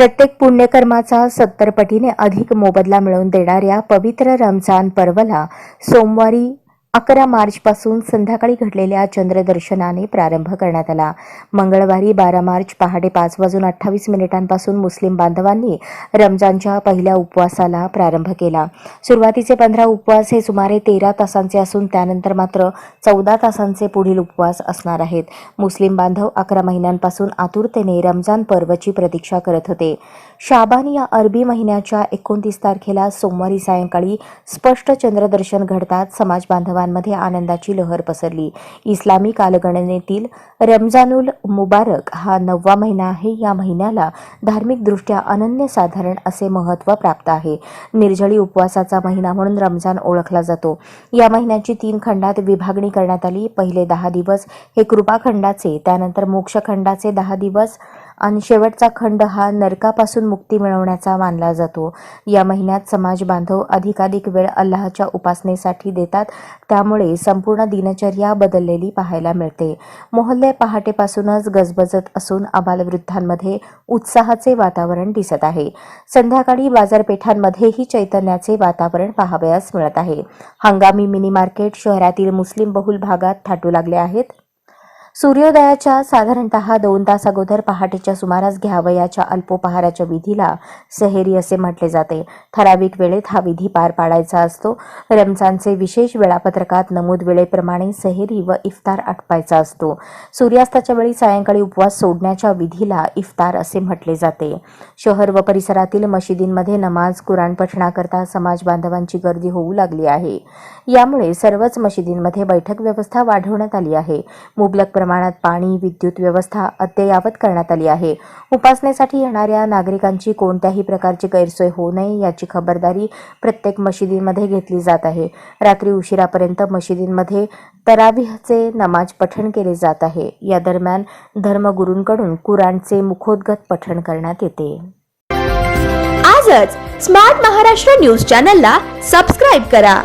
प्रत्येक पुण्यकर्माचा सत्तर पटीने अधिक मोबदला मिळवून देणाऱ्या पवित्र रमजान पर्वला सोमवारी अकरा मार्चपासून संध्याकाळी घडलेल्या चंद्रदर्शनाने प्रारंभ करण्यात आला. मंगळवारी बारा मार्च पहाटे पाच वाजून अठ्ठावीस मिनिटांपासून मुस्लिम बांधवांनी रमजानच्या पहिल्या उपवासाला प्रारंभ केला. सुरुवातीचे पंधरा उपवास हे सुमारे तेरा तासांचे असून त्यानंतर मात्र चौदा तासांचे पुढील उपवास असणार आहेत. मुस्लिम बांधव अकरा महिन्यांपासून आतुरतेने रमजान पर्वची प्रतीक्षा करत होते. शाबान या अरबी महिन्याच्या एकोणतीस तारखेला सोमवारी सायंकाळी स्पष्ट चंद्रदर्शन घडतात समाज बांधवांमध्ये आनंदाची लहर पसरली. इस्लामी कालगणनेतील रमजानुल मुबारक हा नववा महिना आहे. या महिन्याला धार्मिकदृष्ट्या अनन्यसाधारण असे महत्त्व प्राप्त आहे. निर्जळी उपवासाचा महिना म्हणून रमजान ओळखला जातो. या महिन्याची तीन खंडात विभागणी करण्यात आली. पहिले दहा दिवस हे कृपाखंडाचे त्यानंतर मोक्षखंडाचे दहा दिवस आणि शेवटचा खंड हा नरकापासून मुक्ती मिळवण्याचा मानला जातो. या महिन्यात समाज बांधव अधिकाधिक वेळ अल्लाहच्या उपासनेसाठी देतात. त्यामुळे संपूर्ण दिनचर्या बदललेली पाहायला मिळते. मोहल्ले पहाटेपासूनच गजबजत असून आबालवृद्धांमध्ये उत्साहाचे वातावरण दिसत आहे. संध्याकाळी बाजारपेठांमध्येही चैतन्याचे वातावरण पाहावयास मिळत आहे. हंगामी मिनी मार्केट शहरातील मुस्लिम बहुल भागात थाटू लागले आहेत. सूर्योदयाच्या साधारणतः दोन तास अगोदर पहाटेच्या सुमारास घ्यावयाच्या अल्पोपहाराच्या विधीला सहेरी असे म्हटले जाते. ठराविक वेळेत हा विधी पार पाडायचा असतो. रमजानचे विशेष वेळापत्रकात नमूद वेळेप्रमाणे सहेरी व इफ्तार आटपायचा असतो. सूर्यास्ताच्या वेळी सायंकाळी उपवास सोडण्याच्या विधीला इफ्तार असे म्हटले जाते. शहर व परिसरातील मशिदींमध्ये नमाज कुराण पठणाकरता समाज बांधवांची गर्दी होऊ लागली आहे. यामुळे सर्वच मशिदींमध्ये बैठक व्यवस्था वाढवण्यात आली आहे. मुबलक प्रमाणात पाणी विद्युत व्यवस्था अद्ययावत करण्यात आली आहे. उपासनेसाठी येणाऱ्या नागरिकांची कोणत्याही प्रकारची गैरसोय होऊ नये याची खबरदारी प्रत्येक मशिदींमध्ये घेतली जात आहे. रात्री उशिरापर्यंत मशिदींमध्ये तरावीहचे नमाज पठण केले जात आहे. या दरम्यान धर्मगुरूंकडून कुराणचे मुखोद्गत पठण करण्यात येते. आजच स्मार्ट महाराष्ट्र न्यूज चॅनलला सबस्क्राईब करा.